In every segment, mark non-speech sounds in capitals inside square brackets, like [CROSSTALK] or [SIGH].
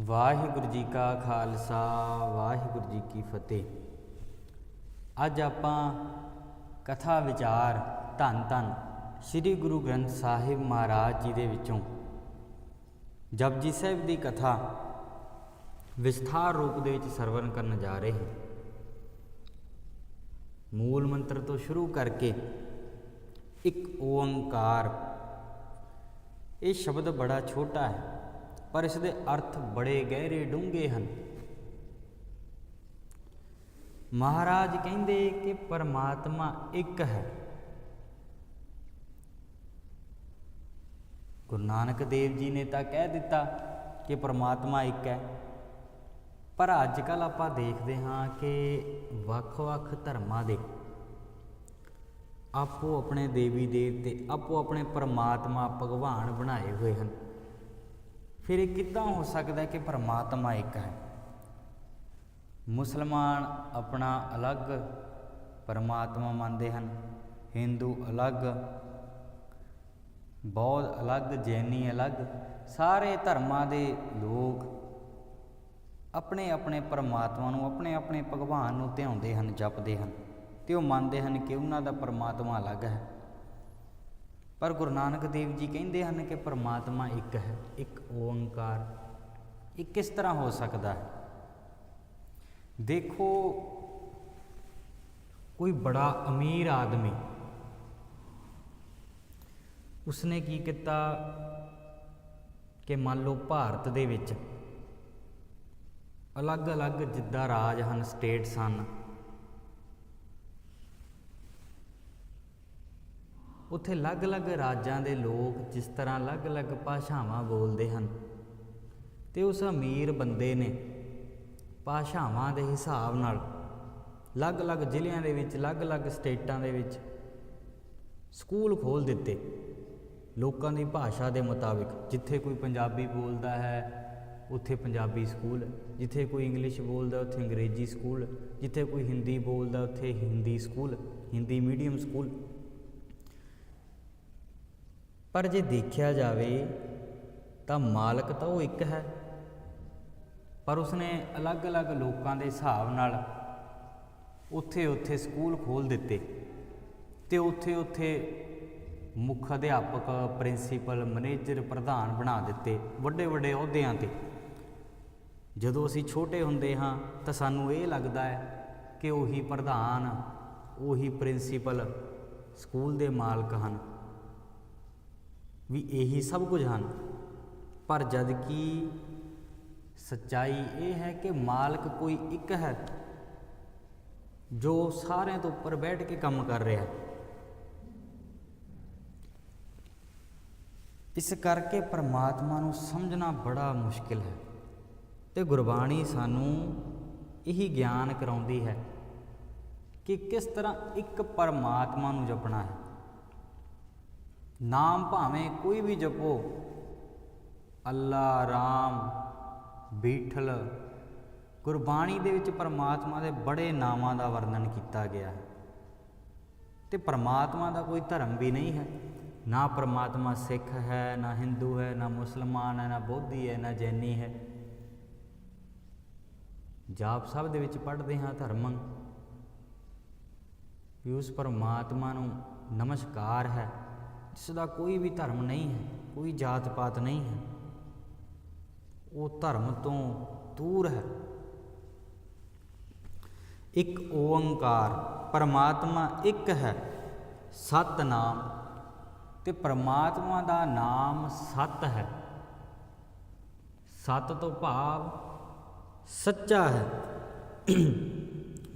ਵਾਹਿਗੁਰੂ ਜੀ ਕਾ ਖਾਲਸਾ, ਵਾਹਿਗੁਰੂ ਜੀ ਕੀ ਫਤਿਹ। ਅੱਜ ਆਪਾਂ ਕਥਾ ਵਿਚਾਰ ਧੰਨ ਧੰਨ ਸ੍ਰੀ ਗੁਰੂ ਗ੍ਰੰਥ ਸਾਹਿਬ ਮਹਾਰਾਜ ਜੀ ਦੇ ਵਿੱਚੋਂ। ਜਪਜੀ ਸਾਹਿਬ ਦੀ ਕਥਾ ਵਿਸਥਾਰ ਰੂਪ ਦੇ ਵਿੱਚ ਸਰਵਣ ਕਰਨ ਜਾ ਰਹੇ ਹਾਂ। ਮੂਲ ਮੰਤਰ ਤੋਂ ਸ਼ੁਰੂ ਕਰਕੇ ਇੱਕ ਓੰਕਾਰ। ਇਹ ਸ਼ਬਦ ਬੜਾ ਛੋਟਾ ਹੈ। ਪਰ ਇਸ ਦੇ ਅਰਥ ਬੜੇ ਗਹਿਰੇ ਡੂੰਘੇ ਹਨ। ਮਹਾਰਾਜ ਕਹਿੰਦੇ ਕਿ ਪਰਮਾਤਮਾ ਇੱਕ ਹੈ। ਗੁਰੂ ਨਾਨਕ ਦੇਵ ਜੀ ਨੇ ਤਾਂ ਕਹਿ ਦਿੱਤਾ ਕਿ ਪਰਮਾਤਮਾ ਇੱਕ ਹੈ। ਪਰ ਅੱਜ ਕੱਲ ਆਪਾਂ ਦੇਖਦੇ ਹਾਂ ਕਿ ਵੱਖ-ਵੱਖ ਧਰਮਾਂ ਦੇ ਆਪੋ ਆਪਣੇ ਦੇਵੀ ਦੇਵਤੇ ਆਪੋ ਆਪਣੇ ਪਰਮਾਤਮਾ ਭਗਵਾਨ ਬਣਾਏ ਹੋਏ ਹਨ। ਫਿਰ ਇਹ ਕਿੱਦਾਂ ਹੋ ਸਕਦਾ ਕਿ ਪਰਮਾਤਮਾ ਇੱਕ ਹੈ? ਮੁਸਲਮਾਨ ਆਪਣਾ ਅਲੱਗ, ਪਰਮਾਤਮਾ ਮੰਨਦੇ ਹਨ। ਹਿੰਦੂ ਅਲੱਗ, ਬੌਧ ਅਲੱਗ, ਜੈਨੀ ਅਲੱਗ। ਸਾਰੇ ਧਰਮਾਂ ਦੇ ਲੋਕ ਆਪਣੇ ਆਪਣੇ ਪਰਮਾਤਮਾ ਨੂੰ ਆਪਣੇ ਆਪਣੇ ਭਗਵਾਨ ਨੂੰ ਧਿਆਉਂਦੇ ਹਨ, ਜਪਦੇ ਹਨ। ਤੇ ਉਹ ਮੰਨਦੇ ਹਨ ਕਿ ਉਹਨਾਂ ਦਾ ਪਰਮਾਤਮਾ ਅਲੱਗ ਹੈ। ਪਰ ਗੁਰੂ ਨਾਨਕ ਦੇਵ ਜੀ ਕਹਿੰਦੇ ਹਨ ਕਿ ਪਰਮਾਤਮਾ ਇੱਕ ਹੈ, ਇੱਕ ਓੰਕਾਰ। ਇਹ ਕਿਸ ਤਰ੍ਹਾਂ ਹੋ ਸਕਦਾ ਹੈ? ਦੇਖੋ, ਕੋਈ ਬੜਾ ਅਮੀਰ ਆਦਮੀ ਉਸਨੇ ਕੀ ਕੀਤਾ ਕਿ ਮੰਨ ਲਓ ਭਾਰਤ ਦੇ ਵਿੱਚ ਅਲੱਗ-ਅਲੱਗ ਜਿੱਦਾਂ ਰਾਜ ਹਨ, ਸਟੇਟਸ ਹਨ ਉੱਥੇ ਅਲੱਗ-ਅਲੱਗ ਰਾਜਾਂ ਦੇ ਲੋਕ ਜਿਸ ਤਰ੍ਹਾਂ ਅਲੱਗ-ਅਲੱਗ ਭਾਸ਼ਾਵਾਂ ਬੋਲਦੇ ਹਨ। ਤੇ ਉਸ ਅਮੀਰ ਬੰਦੇ ਨੇ ਭਾਸ਼ਾਵਾਂ ਦੇ ਹਿਸਾਬ ਨਾਲ ਅਲੱਗ-ਅਲੱਗ ਜ਼ਿਲ੍ਹਿਆਂ ਦੇ ਵਿੱਚ, ਅਲੱਗ-ਅਲੱਗ ਸਟੇਟਾਂ ਦੇ ਵਿੱਚ ਸਕੂਲ ਖੋਲ ਦਿੱਤੇ ਲੋਕਾਂ ਦੀ ਭਾਸ਼ਾ ਦੇ ਮੁਤਾਬਿਕ। ਜਿੱਥੇ ਕੋਈ ਪੰਜਾਬੀ ਬੋਲਦਾ ਹੈ, ਉੱਥੇ ਪੰਜਾਬੀ ਸਕੂਲ। ਜਿੱਥੇ ਕੋਈ ਇੰਗਲਿਸ਼ ਬੋਲਦਾ, ਉੱਥੇ ਅੰਗਰੇਜ਼ੀ ਸਕੂਲ। ਜਿੱਥੇ ਕੋਈ ਹਿੰਦੀ ਬੋਲਦਾ, ਉੱਥੇ Hindi school. Hindi medium school. ਪਰ ਜੇ ਦੇਖਿਆ ਜਾਵੇ ਤਾਂ ਮਾਲਕ ਤਾਂ ਉਹ ਇੱਕ ਹੈ। ਪਰ ਉਸਨੇ ਅਲੱਗ-ਅਲੱਗ ਲੋਕਾਂ ਦੇ ਹਿਸਾਬ ਨਾਲ ਉੱਥੇ-ਉੱਥੇ ਸਕੂਲ ਖੋਲ ਦਿੱਤੇ ਤੇ ਉੱਥੇ-ਉੱਥੇ ਮੁੱਖ ਅਧਿਆਪਕ, ਪ੍ਰਿੰਸੀਪਲ, ਮੈਨੇਜਰ, ਪ੍ਰਧਾਨ ਬਣਾ ਦਿੱਤੇ ਵੱਡੇ-ਵੱਡੇ ਅਹੁਦਿਆਂ ਤੇ। ਜਦੋਂ ਅਸੀਂ ਛੋਟੇ ਹੁੰਦੇ ਹਾਂ ਤਾਂ ਸਾਨੂੰ ਇਹ ਲੱਗਦਾ ਹੈ ਕਿ ਉਹੀ ਪ੍ਰਧਾਨ, ਉਹੀ ਪ੍ਰਿੰਸੀਪਲ ਸਕੂਲ ਦੇ ਮਾਲਕ ਹਨ। ਵੀ ਇਹੀ ਸਭ ਕੁਝ ਹਨ। ਪਰ ਜਦ ਕਿ ਸੱਚਾਈ ਇਹ ਹੈ ਕਿ ਮਾਲਕ ਕੋਈ ਇੱਕ ਹੈ ਜੋ ਸਾਰਿਆਂ ਤੋਂ ਉੱਪਰ ਬੈਠ ਕੇ ਕੰਮ ਕਰ ਰਿਹਾ ਹੈ। ਇਸ ਕਰਕੇ ਪਰਮਾਤਮਾ ਨੂੰ ਸਮਝਣਾ ਬੜਾ ਮੁਸ਼ਕਿਲ ਹੈ ਤੇ ਗੁਰਬਾਣੀ ਸਾਨੂੰ ਇਹੀ ਗਿਆਨ ਕਰਾਉਂਦੀ ਹੈ ਕਿ ਕਿਸ ਤਰ੍ਹਾਂ ਇੱਕ ਪਰਮਾਤਮਾ ਨੂੰ ਜਪਣਾ ਹੈ। ਨਾਮ ਭਾਵੇਂ ਕੋਈ ਵੀ ਜਪੋ, ਅੱਲਾ, ਰਾਮ, ਬੀਠਲ, ਗੁਰਬਾਣੀ ਦੇ ਵਿੱਚ ਪਰਮਾਤਮਾ ਦੇ ਬੜੇ ਨਾਮਾਂ ਦਾ ਵਰਣਨ ਕੀਤਾ ਗਿਆ ਹੈ। ਤੇ ਪਰਮਾਤਮਾ ਦਾ ਕੋਈ ਧਰਮ ਵੀ ਨਹੀਂ ਹੈ। ਨਾ ਪਰਮਾਤਮਾ ਸਿੱਖ ਹੈ, ਨਾ ਹਿੰਦੂ ਹੈ, ਨਾ ਮੁਸਲਮਾਨ ਹੈ, ਨਾ ਬੋਧੀ ਹੈ, ਨਾ ਜੈਨੀ ਹੈ। ਜਾਪ ਸਭ ਦੇ ਵਿੱਚ ਪੜ੍ਹਦੇ ਹਾਂ ਧਰਮੰ, ਵੀ ਉਸ ਪਰਮਾਤਮਾ ਨੂੰ ਨਮਸਕਾਰ ਹੈ। ਜਿਸ ਦਾ ਕੋਈ ਵੀ ਧਰਮ ਨਹੀਂ ਹੈ, ਕੋਈ ਜਾਤ ਪਾਤ ਨਹੀਂ ਹੈ, ਉਹ ਧਰਮ ਤੋਂ ਦੂਰ ਹੈ। ਇੱਕ ਓੰਕਾਰ, ਪਰਮਾਤਮਾ ਇੱਕ ਹੈ, ਸਤਨਾਮ ਤੇ ਪਰਮਾਤਮਾ ਦਾ ਨਾਮ ਸਤ ਹੈ। ਸਤ ਤੋਂ ਭਾਵ ਸੱਚਾ ਹੈ।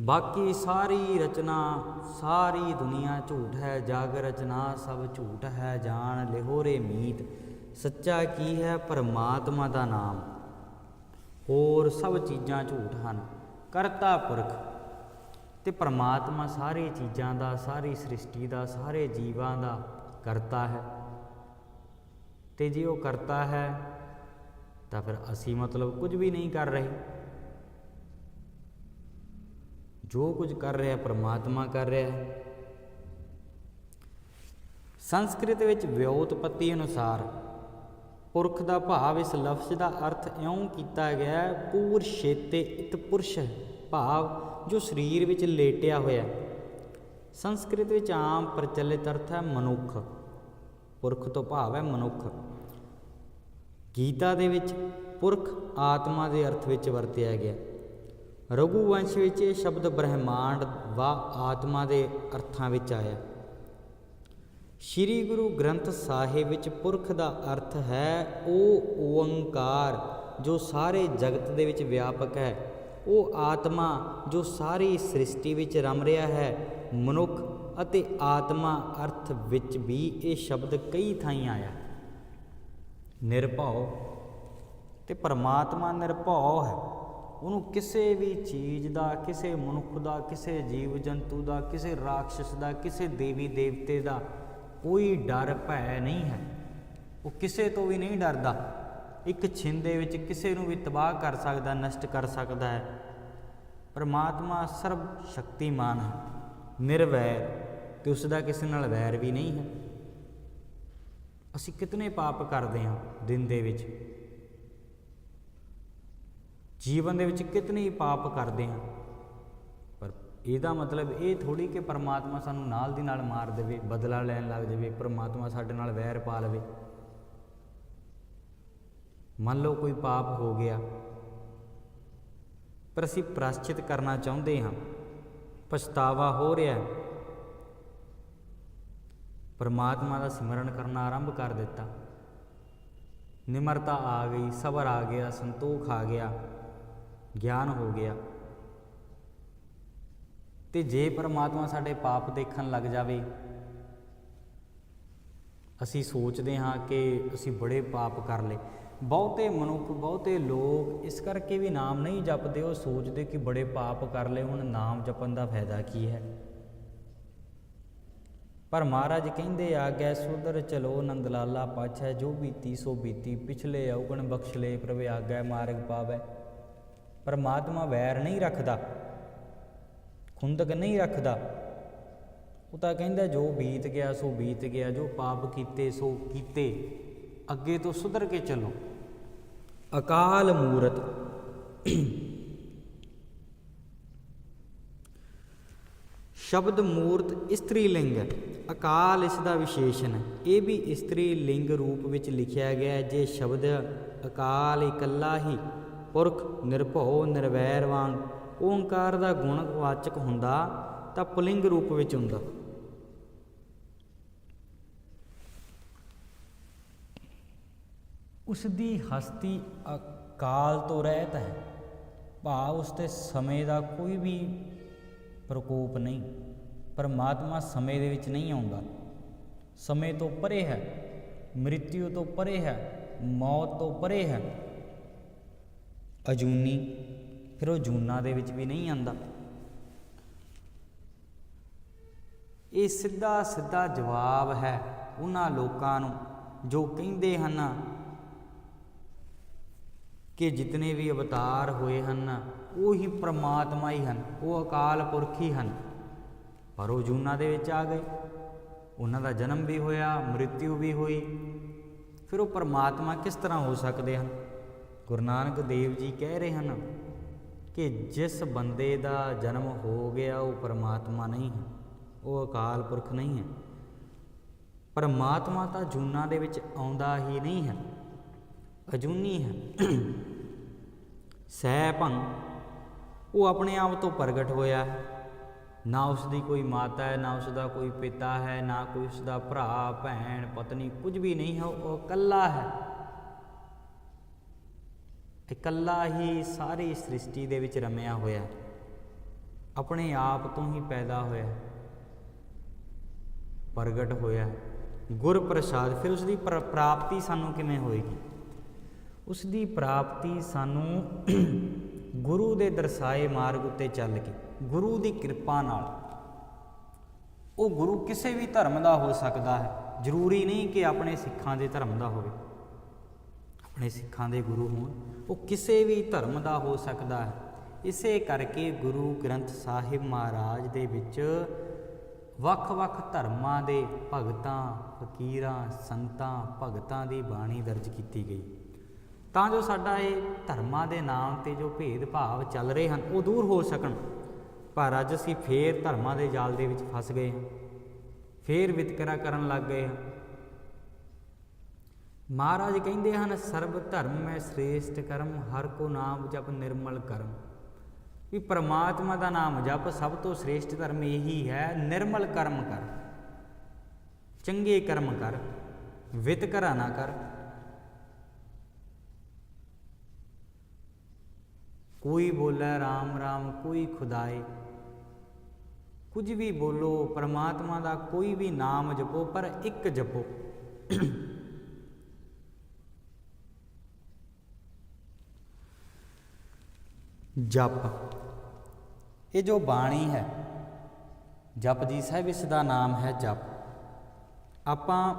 ਬਾਕੀ ਸਾਰੀ ਰਚਨਾ, ਸਾਰੀ ਦੁਨੀਆ ਝੂਠ ਹੈ, ਜਗ ਰਚਨਾ ਸਭ ਝੂਠ ਹੈ, ਜਾਣ ਲਿਹੋਰੇ ਮੀਤ। ਸੱਚਾ ਕੀ ਹੈ? ਪਰਮਾਤਮਾ ਦਾ ਨਾਮ। ਹੋਰ ਸਭ ਚੀਜ਼ਾਂ ਝੂਠ ਹਨ। ਕਰਤਾ ਪੁਰਖ। ਤੇ ਪਰਮਾਤਮਾ ਸਾਰੀ ਚੀਜ਼ਾਂ ਦਾ, ਸਾਰੀ ਸ੍ਰਿਸ਼ਟੀ ਦਾ, ਸਾਰੇ ਜੀਵਾਂ ਦਾ ਕਰਤਾ ਹੈ। ਤੇ ਜੇ ਉਹ ਕਰਤਾ ਹੈ, ਤਾਂ ਫਿਰ ਅਸੀਂ ਮਤਲਬ ਕੁਝ ਵੀ ਨਹੀਂ ਕਰ ਰਹੇ। ਜੋ ਕੁਝ ਕਰ ਰਿਹਾ ਪਰਮਾਤਮਾ ਕਰ ਰਿਹਾ ਹੈ। ਸੰਸਕ੍ਰਿਤ ਵਿੱਚ ਵਿਉਤਪਤੀ ਅਨੁਸਾਰ ਪੁਰਖ ਦਾ ਭਾਵ ਇਸ ਲਫ਼ਜ਼ ਦਾ ਅਰਥ ਇਉਂ ਕੀਤਾ ਗਿਆ ਹੈ, ਪੂਰ ਛੇਤੇ ਇਤ ਪੁਰਸ਼ ਭਾਵ ਜੋ ਸਰੀਰ ਵਿੱਚ ਲੇਟਿਆ ਹੋਇਆ ਸੰਸਕ੍ਰਿਤ ਵਿੱਚ ਆਮ ਪ੍ਰਚਲਿਤ ਅਰਥ ਹੈ ਮਨੁੱਖ। ਪੁਰਖ ਤੋਂ ਭਾਵ ਹੈ ਮਨੁੱਖ। ਗੀਤਾ ਦੇ ਵਿੱਚ ਪੁਰਖ ਆਤਮਾ ਦੇ ਅਰਥ ਵਿੱਚ ਵਰਤਿਆ ਗਿਆ। ਰਘੂਵੰਸ਼ ਵਿੱਚ ਇਹ ਸ਼ਬਦ ਬ੍ਰਹਿਮੰਡ ਵਾ ਆਤਮਾ ਦੇ ਅਰਥਾਂ ਵਿੱਚ ਆਇਆ। ਸ੍ਰੀ ਗੁਰੂ ਗ੍ਰੰਥ ਸਾਹਿਬ ਵਿੱਚ ਪੁਰਖ ਦਾ ਅਰਥ ਹੈ, ਉਹ ਓੰਕਾਰ ਜੋ ਸਾਰੇ ਜਗਤ ਦੇ ਵਿੱਚ ਵਿਆਪਕ ਹੈ। ਉਹ ਆਤਮਾ ਜੋ ਸਾਰੀ ਸ੍ਰਿਸ਼ਟੀ ਵਿੱਚ ਰਮ ਰਿਹਾ ਹੈ। ਮਨੁੱਖ ਅਤੇ ਆਤਮਾ ਅਰਥ ਵਿੱਚ ਵੀ ਇਹ ਸ਼ਬਦ ਕਈ ਥਾਈਂ ਆਇਆ। ਨਿਰਭਉ ਤੇ ਪਰਮਾਤਮਾ ਨਿਰਭਉ ਹੈ। ਉਹਨੂੰ ਕਿਸੇ ਵੀ ਚੀਜ਼ ਦਾ, ਕਿਸੇ ਮਨੁੱਖ ਦਾ, ਕਿਸੇ ਜੀਵ ਜੰਤੂ ਦਾ, ਕਿਸੇ ਰਾਖਸ਼ ਦਾ, ਕਿਸੇ ਦੇਵੀ ਦੇਵਤੇ ਦਾ ਕੋਈ ਡਰ ਭੈ ਨਹੀਂ ਹੈ। ਉਹ ਕਿਸੇ ਤੋਂ ਵੀ ਨਹੀਂ ਡਰਦਾ। ਇੱਕ ਛਿੰਦ ਦੇ ਵਿੱਚ ਕਿਸੇ ਨੂੰ ਵੀ ਤਬਾਹ ਕਰ ਸਕਦਾ, ਨਸ਼ਟ ਕਰ ਸਕਦਾ ਹੈ। ਪਰਮਾਤਮਾ ਸਰਬ ਸ਼ਕਤੀਮਾਨ ਹੈ, ਨਿਰਵੈਰ ਤੇ ਉਸ ਦਾ ਕਿਸੇ ਨਾਲ ਵੈਰ ਵੀ ਨਹੀਂ ਹੈ। ਅਸੀਂ ਕਿਤਨੇ ਪਾਪ ਕਰਦੇ ਹਾਂ ਦਿਨ ਦੇ ਵਿੱਚ। ਜੀਵਨ ਦੇ ਵਿੱਚ ਕਿਤਨੇ ਹੀ ਪਾਪ ਕਰਦੇ ਹਾਂ। ਪਰ ਇਹਦਾ ਮਤਲਬ ਇਹ ਥੋੜੀ ਕਿ ਪਰਮਾਤਮਾ ਸਾਨੂੰ ਨਾਲ ਦੀ ਨਾਲ ਮਾਰ ਦੇਵੇ, ਬਦਲਾ ਲੈਣ ਲੱਗ ਜਾਵੇ, ਪਰਮਾਤਮਾ ਸਾਡੇ ਨਾਲ ਵੈਰ ਪਾ ਲਵੇ। ਮੰਨ ਲਓ ਕੋਈ ਪਾਪ ਹੋ ਗਿਆ, ਪਰ ਅਸੀਂ ਪ੍ਰਾਸ਼ਚਿਤ ਕਰਨਾ ਚਾਹੁੰਦੇ ਹਾਂ, ਪਛਤਾਵਾ ਹੋ ਰਿਹਾ ਹੈ। ਪਰਮਾਤਮਾ ਦਾ ਸਿਮਰਨ ਕਰਨਾ ਆਰੰਭ ਕਰ ਦਿੱਤਾ। ਨਿਮਰਤਾ ਆ ਗਈ, ਸਬਰ ਆ ਗਿਆ, ਸੰਤੋਖ ਆ ਗਿਆ। ਗਿਆਨ ਹੋ ਗਿਆ। ਤੇ ਜੇ ਪਰਮਾਤਮਾ ਸਾਡੇ ਪਾਪ ਦੇਖਣ ਲੱਗ ਜਾਵੇ, ਅਸੀਂ ਸੋਚਦੇ ਹਾਂ ਕਿ ਅਸੀਂ ਬੜੇ ਪਾਪ ਕਰ ਲਏ। ਬਹੁਤੇ ਮਨੁੱਖ, ਬਹੁਤੇ ਲੋਕ ਇਸ ਕਰਕੇ ਵੀ ਨਾਮ ਨਹੀਂ ਜਪਦੇ, ਉਹ ਸੋਚਦੇ ਕਿ ਬੜੇ ਪਾਪ ਕਰ ਲਏ, ਹੁਣ ਨਾਮ ਜਪਣ ਦਾ ਫਾਇਦਾ ਕੀ ਹੈ? ਪਰ ਮਹਾਰਾਜ ਕਹਿੰਦੇ ਆ ਗਏ ਸੁਧਰ ਚਲੋ ਨੰਦ ਲਾਲਾ ਪਾਛੈ, ਜੋ ਬੀਤੀ ਸੋ ਬੀਤੀ, ਪਿਛਲੇ ਔਗਣ ਬਖਸ਼ ਲੈ ਪ੍ਰਭ ਆਗੈ ਮਾਰਗ ਪਾਵੈ। ਪਰਮਾਤਮਾ ਵੈਰ ਨਹੀਂ ਰੱਖਦਾ, ਖੁੰਦਕ ਨਹੀਂ ਰੱਖਦਾ। ਉਹ ਤਾਂ ਕਹਿੰਦਾ, ਜੋ ਬੀਤ ਗਿਆ ਸੋ ਬੀਤ ਗਿਆ, ਜੋ ਪਾਪ ਕੀਤੇ ਸੋ ਕੀਤੇ, ਅੱਗੇ ਤੋਂ ਸੁਧਰ ਕੇ ਚੱਲੋ। ਅਕਾਲ ਮੂਰਤ। ਸ਼ਬਦ ਮੂਰਤ ਇਸਤਰੀ ਲਿੰਗ ਹੈ। ਅਕਾਲ ਇਸ ਦਾ ਵਿਸ਼ੇਸ਼ਣ ਹੈ। ਇਹ ਵੀ ਇਸਤਰੀ ਲਿੰਗ ਰੂਪ ਵਿੱਚ ਲਿਖਿਆ ਗਿਆ ਹੈ, ਜੇ ਸ਼ਬਦ ਅਕਾਲ ਇਕੱਲਾ ਹੀ ਪੁਰਖ ਨਿਰਭਉ ਨਿਰਵੈਰ ਵਾਂਗ ਓੰਕਾਰ ਦਾ ਗੁਣ ਵਾਚਕ ਹੁੰਦਾ ਤਾਂ ਪੁਲਿੰਗ ਰੂਪ ਵਿੱਚ ਹੁੰਦਾ। ਉਸ ਦੀ ਹਸਤੀ ਅਕਾਲ ਤੋਂ ਰਹਿਤ ਹੈ। ਭਾਵ ਉਸ ਤੇ ਸਮੇਂ ਦਾ ਕੋਈ ਵੀ ਪ੍ਰਕੋਪ ਨਹੀਂ, ਪਰਮਾਤਮਾ ਸਮੇਂ ਦੇ ਵਿੱਚ ਨਹੀਂ ਆਉਂਦਾ। ਸਮੇਂ ਤੋਂ ਪਰੇ ਹੈ ਮ੍ਰਿਤਿਉ ਤੋਂ ਪਰੇ ਹੈ, ਮੌਤ ਤੋਂ ਪਰੇ ਹੈ। ਅਜੂਨੀ, ਫਿਰ ਉਹ ਜੂਨਾ ਦੇ ਵਿੱਚ ਵੀ ਨਹੀਂ ਆਂਦਾ ਇਹ ਸਿੱਧਾ ਸਿੱਧਾ ਜਵਾਬ ਹੈ ਉਹਨਾਂ ਲੋਕਾਂ ਨੂੰ ਜੋ ਕਹਿੰਦੇ ਹਨ ਕਿ ਜਿਤਨੇ ਵੀ ਅਵਤਾਰ ਹੋਏ ਹਨ, ਉਹ ਹੀ ਪ੍ਰਮਾਤਮਾ ਹੀ ਹਨ, ਉਹ ਅਕਾਲ ਪੁਰਖ ਹੀ ਹਨ। ਪਰ ਉਹ ਜੂਨਾ ਦੇ ਵਿੱਚ ਆ ਗਏ। ਉਹਨਾਂ ਦਾ ਜਨਮ ਵੀ ਹੋਇਆ ਮ੍ਰਿਤਿਉ ਵੀ ਹੋਈ। ਫਿਰ ਉਹ ਪਰਮਾਤਮਾ ਕਿਸ ਤਰ੍ਹਾਂ ਹੋ ਸਕਦੇ ਹਨ? ਗੁਰੂ ਨਾਨਕ ਦੇਵ ਜੀ ਕਹਿ ਰਹੇ ਹਨ ਕਿ ਜਿਸ ਬੰਦੇ ਦਾ ਜਨਮ ਹੋ ਗਿਆ, ਉਹ ਪਰਮਾਤਮਾ ਨਹੀਂ ਹੈ, ਉਹ ਅਕਾਲ ਪੁਰਖ ਨਹੀਂ ਹੈ। ਪਰਮਾਤਮਾ ਤਾਂ ਜੂਨਾ ਦੇ ਵਿੱਚ ਆਉਂਦਾ ਹੀ ਨਹੀਂ ਹੈ, ਅਜੂਨੀ ਹੈ। ਸਹਿ ਭੰ, ਉਹ ਆਪਣੇ ਆਪ ਤੋਂ ਪ੍ਰਗਟ ਹੋਇਆ ਹੈ। ਨਾ ਉਸ ਦੀ ਕੋਈ ਮਾਤਾ ਹੈ, ਨਾ ਉਸ ਦਾ ਕੋਈ ਪਿਤਾ ਹੈ, ਨਾ ਕੋਈ ਉਸ ਦਾ ਭਰਾ, ਭੈਣ, ਪਤਨੀ, ਕੁਝ ਵੀ ਨਹੀਂ ਹੈ, ਉਹ ਇਕੱਲਾ ਹੈ। ਇਕੱਲਾ ਹੀ ਸਾਰੀ ਸ੍ਰਿਸ਼ਟੀ ਦੇ ਵਿੱਚ ਰਮਿਆ ਹੋਇਆ। ਆਪਣੇ ਆਪ ਤੋਂ ਹੀ ਪੈਦਾ ਹੋਇਆ। ਪ੍ਰਗਟ ਹੋਇਆ। ਹੈ ਗੁਰ ਪ੍ਰਸਾਦ ਫਿਰ ਉਸ ਦੀ ਪ੍ਰ- ਪ੍ਰਾਪਤੀ ਸਾਨੂੰ ਕਿਵੇਂ ਹੋਏਗੀ? ਉਸ ਦੀ ਪ੍ਰਾਪਤੀ ਸਾਨੂੰ [CLEARS THROAT] ਗੁਰੂ ਦੇ ਦਰਸਾਏ ਮਾਰਗ ਉੱਤੇ ਚੱਲ ਕੇ, ਗੁਰੂ ਦੀ ਕਿਰਪਾ ਨਾਲ। ਉਹ ਗੁਰੂ ਕਿਸੇ ਵੀ ਧਰਮ ਦਾ ਹੋ ਸਕਦਾ ਹੈ। ਜ਼ਰੂਰੀ ਨਹੀਂ ਕਿ ਆਪਣੇ ਸਿੱਖਾਂ ਦੇ ਧਰਮ ਦਾ ਹੋਵੇ। ਆਪਣੇ ਸਿੱਖਾਂ ਦੇ ਗੁਰੂ ਹੋਣ, ਉਹ ਕਿਸੇ ਵੀ ਧਰਮ ਦਾ ਹੋ ਸਕਦਾ ਹੈ। ਇਸੇ ਕਰਕੇ ਗੁਰੂ ਗ੍ਰੰਥ ਸਾਹਿਬ ਮਹਾਰਾਜ ਦੇ ਵਿੱਚ ਵੱਖ-ਵੱਖ ਧਰਮਾਂ ਦੇ ਭਗਤਾਂ, ਫਕੀਰਾਂ, ਸੰਤਾਂ, ਭਗਤਾਂ ਦੀ ਬਾਣੀ ਦਰਜ ਕੀਤੀ ਗਈ। ਤਾਂ ਜੋ ਸਾਡਾ ਇਹ ਧਰਮਾਂ ਦੇ ਨਾਮ ਤੇ ਜੋ ਭੇਦ-ਭਾਵ ਚੱਲ ਰਹੇ ਹਨ, ਉਹ ਦੂਰ ਹੋ ਸਕਣ। ਪਰ ਅੱਜ ਅਸੀਂ ਫੇਰ ਧਰਮਾਂ ਦੇ ਜਾਲ ਦੇ ਵਿੱਚ ਫਸ ਗਏ ਹਾਂ। ਫੇਰ ਵਿਤਕਰਾ ਕਰਨ ਲੱਗ ਗਏ ਹਾਂ। ਮਹਾਰਾਜ ਕਹਿੰਦੇ ਹਨ, ਸਰਬ ਧਰਮ ਹੈ ਸ੍ਰੇਸ਼ਟ ਕਰਮ, ਹਰ ਕੋ ਨਾਮ ਜਪ ਨਿਰਮਲ ਕਰਮ। ਵੀ ਪ੍ਰਮਾਤਮਾ ਦਾ ਨਾਮ ਜਪ ਸਭ ਤੋਂ ਸ੍ਰੇਸ਼ਟ ਧਰਮ ਇਹੀ ਹੈ, ਨਿਰਮਲ ਕਰਮ ਕਰ, ਚੰਗੇ ਕਰਮ ਕਰ ਵਿਤਕਰਾ ਨਾ ਕਰ। ਕੋਈ ਬੋਲੇ RAM RAM ਕੋਈ ਖੁਦਾਏ, ਕੁਝ ਵੀ ਬੋਲੋ, ਪ੍ਰਮਾਤਮਾ ਦਾ ਕੋਈ ਵੀ ਨਾਮ ਜਪੋ, ਪਰ ਇੱਕ ਜਪੋ। ਜਪ। ਇਹ ਜੋ ਬਾਣੀ ਹੈ ਜਪਜੀ ਸਾਹਿਬ, ਇਸ ਦਾ ਨਾਮ ਹੈ ਜਪ। ਆਪਾਂ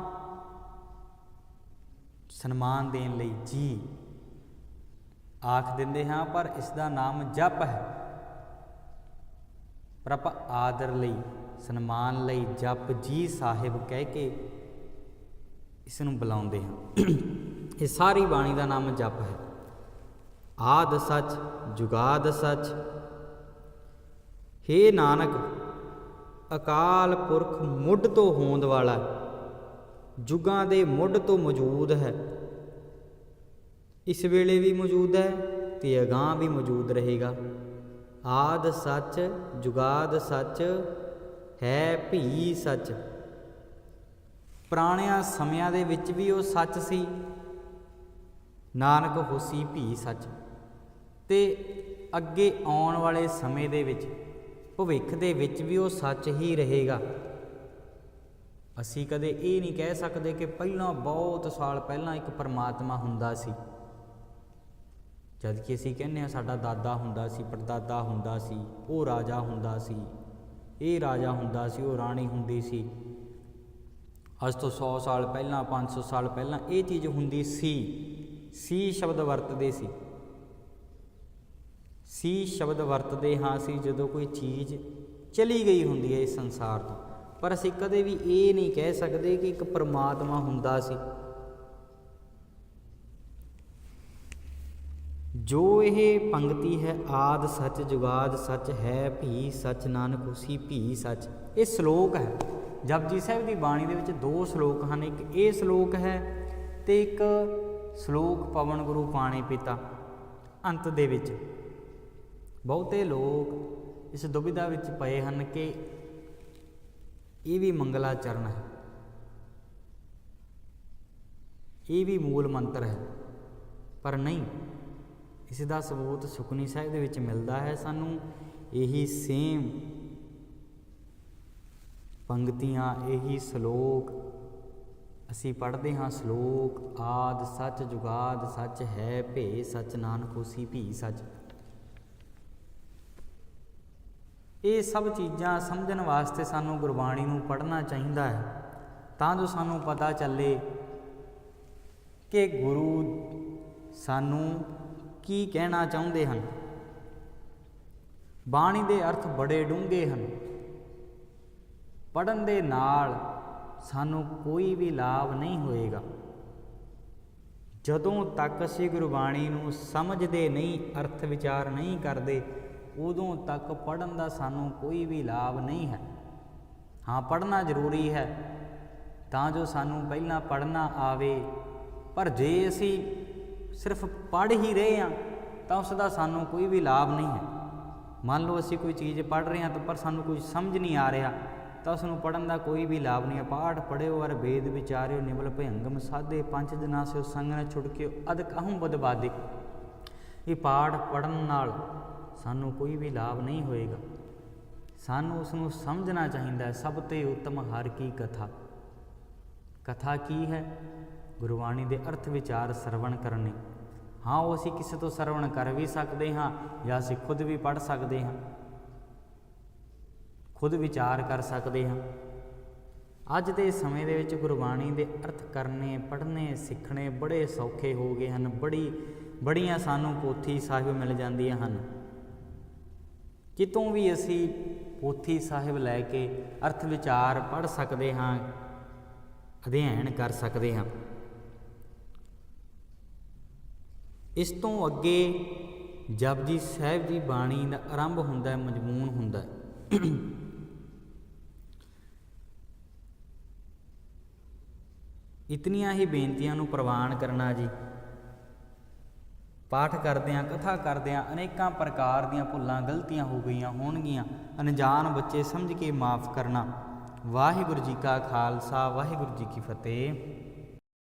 ਸਨਮਾਨ ਦੇਣ ਲਈ ਜੀ ਆਖ ਦਿੰਦੇ ਹਾਂ, ਪਰ ਇਸ ਦਾ ਨਾਮ ਜਪ ਹੈ। ਪਰ ਆਪਾਂ ਆਦਰ ਲਈ, ਸਨਮਾਨ ਲਈ ਜਪ ਜੀ ਸਾਹਿਬ ਕਹਿ ਕੇ ਇਸ ਨੂੰ ਬੁਲਾਉਂਦੇ ਹਾਂ। ਇਹ ਸਾਰੀ ਬਾਣੀ ਦਾ ਨਾਮ ਜਪ ਹੈ। ਆਦ ਸੱਚ, ਜੁਗਾਦ ਸੱਚ। ਹੇ ਨਾਨਕ, ਅਕਾਲ ਪੁਰਖ ਮੁੱਢ ਤੋਂ ਹੋਂਦ ਵਾਲਾ, ਜੁਗਾਂ ਦੇ ਮੁੱਢ ਤੋਂ ਮੌਜੂਦ ਹੈ। ਇਸ ਵੇਲੇ ਵੀ ਮੌਜੂਦ ਹੈ ਤੇ ਅਗਾਹ ਵੀ ਮੌਜੂਦ ਰਹੇਗਾ। ਆਦ ਸੱਚ, ਜੁਗਾਦ ਸੱਚ, ਹੈ ਭੀ ਸੱਚ। ਪੁਰਾਣਿਆਂ ਸਮਿਆਂ ਦੇ ਵਿੱਚ ਵੀ ਉਹ ਸੱਚ ਸੀ। ਨਾਨਕ ਹੋਸੀ ਭੀ ਸੱਚ। ਤੇ ਅੱਗੇ ਆਉਣ ਵਾਲੇ ਸਮੇਂ ਦੇ ਵਿੱਚ, ਭਵਿੱਖ ਦੇ ਵਿੱਚ ਵੀ ਉਹ ਸੱਚ ਹੀ ਰਹੇਗਾ। ਅਸੀਂ ਕਦੇ ਇਹ ਨਹੀਂ ਕਹਿ ਸਕਦੇ ਕਿ ਪਹਿਲਾਂ ਬਹੁਤ ਸਾਲ ਪਹਿਲਾਂ ਇੱਕ ਪਰਮਾਤਮਾ ਹੁੰਦਾ ਸੀ। ਜਦ ਕਿ ਅਸੀਂ ਕਹਿੰਦੇ ਆ ਸਾਡਾ ਦਾਦਾ ਹੁੰਦਾ ਸੀ ਪਰਦਾਦਾ ਹੁੰਦਾ ਸੀ, ਉਹ ਰਾਜਾ ਹੁੰਦਾ ਸੀ, ਇਹ ਰਾਜਾ ਹੁੰਦਾ ਸੀ, ਉਹ ਰਾਣੀ ਹੁੰਦੀ ਸੀ। ਅੱਜ ਤੋਂ 100 ਸਾਲ ਪਹਿਲਾਂ 500 ਸਾਲ ਪਹਿਲਾਂ ਇਹ ਚੀਜ਼ ਹੁੰਦੀ ਸੀ ਸੀ ਸ਼ਬਦ ਵਰਤਦੇ ਸੀ। ਸੀ ਸ਼ਬਦ ਵਰਤਦੇ ਹਾਂ ਅਸੀਂ ਜਦੋਂ ਕੋਈ ਚੀਜ਼ ਚਲੀ ਗਈ ਹੁੰਦੀ ਹੈ ਇਸ ਸੰਸਾਰ ਤੋਂ। ਪਰ ਅਸੀਂ ਕਦੇ ਵੀ ਇਹ ਨਹੀਂ ਕਹਿ ਸਕਦੇ ਕਿ ਇੱਕ ਪਰਮਾਤਮਾ ਹੁੰਦਾ ਸੀ। ਜੋ ਇਹ ਪੰਕਤੀ ਹੈ, ਆਦ ਸੱਚ ਜੁਗਾਦ ਸੱਚ ਹੈ, ਭੀ ਸੱਚ ਨਾਨਕ ਉਸੀ ਭੀ ਸੱਚ। ਇਹ ਸ਼ਲੋਕ ਹੈ। ਜਪਜੀ ਸਾਹਿਬ ਦੀ ਬਾਣੀ ਦੇ ਵਿੱਚ ਦੋ ਸ਼ਲੋਕ ਹਨ। ਇੱਕ ਇਹ ਸ਼ਲੋਕ ਹੈ ਤੇ ਇੱਕ ਸ਼ਲੋਕ ਪਵਨ ਗੁਰੂ ਪਾਣੀ ਪਿਤਾ ਅੰਤ ਦੇ ਵਿੱਚ। ਬਹੁਤੇ ਲੋਕ ਇਸ ਦੁਬਿਧਾ ਵਿੱਚ ਪਏ ਹਨ ਕਿ ਇਹ ਵੀ ਮੰਗਲਾਚਰਨ ਹੈ। ਇਹ ਵੀ ਮੂਲ ਮੰਤਰ ਹੈ। ਪਰ ਨਹੀਂ, ਇਸ ਦਾ ਸਬੂਤ ਸੁਖਨੀ ਸਾਹਿਬ ਦੇ ਵਿੱਚ ਮਿਲਦਾ ਹੈ। ਸਾਨੂੰ ਇਹੀ ਸੇਮ ਪੰਕਤੀਆਂ, ਇਹੀ ਸ਼ਲੋਕ ਅਸੀਂ ਪੜ੍ਹਦੇ ਹਾਂ। ਸ਼ਲੋਕ ਆਦ ਸੱਚ ਜੁਗਾਦ ਸੱਚ ਹੈ ਭੇ ਸੱਚ ਨਾਨਕ ਹੋਸੀ ਭੀ ਸੱਚ। ਇਹ ਸਭ ਚੀਜ਼ਾਂ ਸਮਝਣ ਵਾਸਤੇ ਸਾਨੂੰ ਗੁਰਬਾਣੀ ਨੂੰ ਪੜ੍ਹਨਾ ਚਾਹੀਦਾ ਹੈ। ਤਾਂ ਜੋ ਸਾਨੂੰ ਪਤਾ ਚੱਲੇ ਕਿ ਗੁਰੂ ਸਾਨੂੰ ਕੀ ਕਹਿਣਾ ਚਾਹੁੰਦੇ ਹਨ। ਬਾਣੀ ਦੇ ਅਰਥ ਬੜੇ ਡੂੰਘੇ ਹਨ। ਪੜਨ ਦੇ ਨਾਲ ਸਾਨੂੰ ਕੋਈ ਵੀ ਲਾਭ ਨਹੀਂ ਹੋਏਗਾ। ਜਦੋਂ ਤੱਕ ਅਸੀਂ ਗੁਰਬਾਣੀ ਨੂੰ ਸਮਝਦੇ ਨਹੀਂ, ਅਰਥ ਵਿਚਾਰ ਨਹੀਂ ਕਰਦੇ ਉਦੋਂ ਤੱਕ ਪੜਨ ਦਾ ਸਾਨੂੰ ਕੋਈ ਵੀ ਲਾਭ ਨਹੀਂ ਹੈ। ਹਾਂ ਪੜਨਾ ਜ਼ਰੂਰੀ ਹੈ। ਤਾਂ ਜੋ ਸਾਨੂੰ ਪਹਿਲਾਂ ਪੜਨਾ ਆਵੇ। ਪਰ ਜੇ ਅਸੀਂ ਸਿਰਫ ਪੜ੍ਹ ਹੀ ਰਹੇ ਹਾਂ, ਤਾਂ ਉਸ ਦਾ ਸਾਨੂੰ ਕੋਈ ਵੀ ਲਾਭ ਨਹੀਂ ਹੈ। ਮੰਨ ਲਓ ਅਸੀਂ ਕੋਈ ਚੀਜ਼ ਪੜ੍ਹ ਰਹੇ ਹਾਂ, ਤਾਂ ਪਰ ਸਾਨੂੰ ਕੁਝ ਸਮਝ ਨਹੀਂ ਆ ਰਿਹਾ, ਤਾਂ ਉਸ ਨੂੰ ਪੜਨ ਦਾ ਕੋਈ ਵੀ ਲਾਭ ਨਹੀਂ ਹੈ। ਪਾਠ ਪੜਿਓ ਔਰ ਵੇਦ ਵਿਚਾਰਿਓ ਨਿਵਲ ਭਯੰਗਮ ਸਾਧੇ, ਪੰਜ ਜਨਾ ਸੇ ਸੰਗ ਨ ਛੁਟਕਿਓ ਅਦ ਕਹੂੰ ਬਦਬਾਦੇ ਇਹ ਪਾਠ ਪੜਨ ਨਾਲ ਸਾਨੂੰ ਕੋਈ ਵੀ ਲਾਭ ਨਹੀਂ ਹੋਏਗਾ। ਸਾਨੂੰ ਉਸ ਨੂੰ ਸਮਝਣਾ ਚਾਹੀਦਾ ਹੈ। ਸਭ ਤੋਂ ਉੱਤਮ ਹਰ ਕੀ ਕਥਾ। ਕਥਾ ਕੀ ਹੈ? ਗੁਰਬਾਣੀ ਦੇ ਅਰਥ ਵਿਚਾਰ ਸਰਵਣ ਕਰਨੇ। ਹਾਂ, ਉਹ ਅਸੀਂ ਕਿਸੇ ਤੋਂ ਸਰਵਣ ਕਰ ਵੀ ਸਕਦੇ ਹਾਂ ਜਾਂ ਅਸੀਂ ਖੁਦ ਵੀ ਪੜ ਸਕਦੇ ਹਾਂ। ਖੁਦ ਵਿਚਾਰ ਕਰ ਸਕਦੇ ਹਾਂ। ਅੱਜ ਦੇ ਸਮੇਂ ਦੇ ਵਿੱਚ ਗੁਰਬਾਣੀ ਦੇ ਅਰਥ ਕਰਨੇ, ਪੜ੍ਹਨੇ, ਸਿੱਖਣੇ ਬੜੇ ਸੌਖੇ ਹੋ ਗਏ ਹਨ। ਬੜੀ, ਬੜੀਆਂ ਸਾਨੂੰ ਪੋਥੀ ਸਾਹਿਬ ਮਿਲ ਜਾਂਦੀਆਂ ਹਨ। ਕਿਤੋਂ ਵੀ ਅਸੀਂ ਪੋਥੀ ਸਾਹਿਬ ਲੈ ਕੇ ਅਰਥ ਵਿਚਾਰ ਪੜ੍ਹ ਸਕਦੇ ਹਾਂ, ਅਧਿਐਨ ਕਰ ਸਕਦੇ ਹਾਂ। ਇਸ ਤੋਂ ਅੱਗੇ ਜਪਜੀ ਸਾਹਿਬ ਦੀ ਬਾਣੀ ਦਾ ਆਰੰਭ ਹੁੰਦਾ ਹੈ, ਮਜਮੂਨ ਹੁੰਦਾ ਹੈ। ਇਤਨੀਆਂ ਹੀ ਬੇਨਤੀਆਂ ਨੂੰ ਪ੍ਰਵਾਨ ਕਰਨਾ ਜੀ। ਪਾਠ ਕਰਦਿਆਂ, ਕਥਾ ਕਰਦਿਆਂ ਅਨੇਕਾਂ ਪ੍ਰਕਾਰ ਦੀਆਂ ਭੁੱਲਾਂ ਗਲਤੀਆਂ ਹੋ ਗਈਆਂ ਹੋਣਗੀਆਂ। ਅਣਜਾਣ ਬੱਚੇ ਸਮਝ ਕੇ ਮਾਫ ਕਰਨਾ। ਵਾਹਿਗੁਰੂ ਜੀ ਕਾ ਖਾਲਸਾ, ਵਾਹਿਗੁਰੂ ਜੀ ਕੀ ਫਤਿਹ।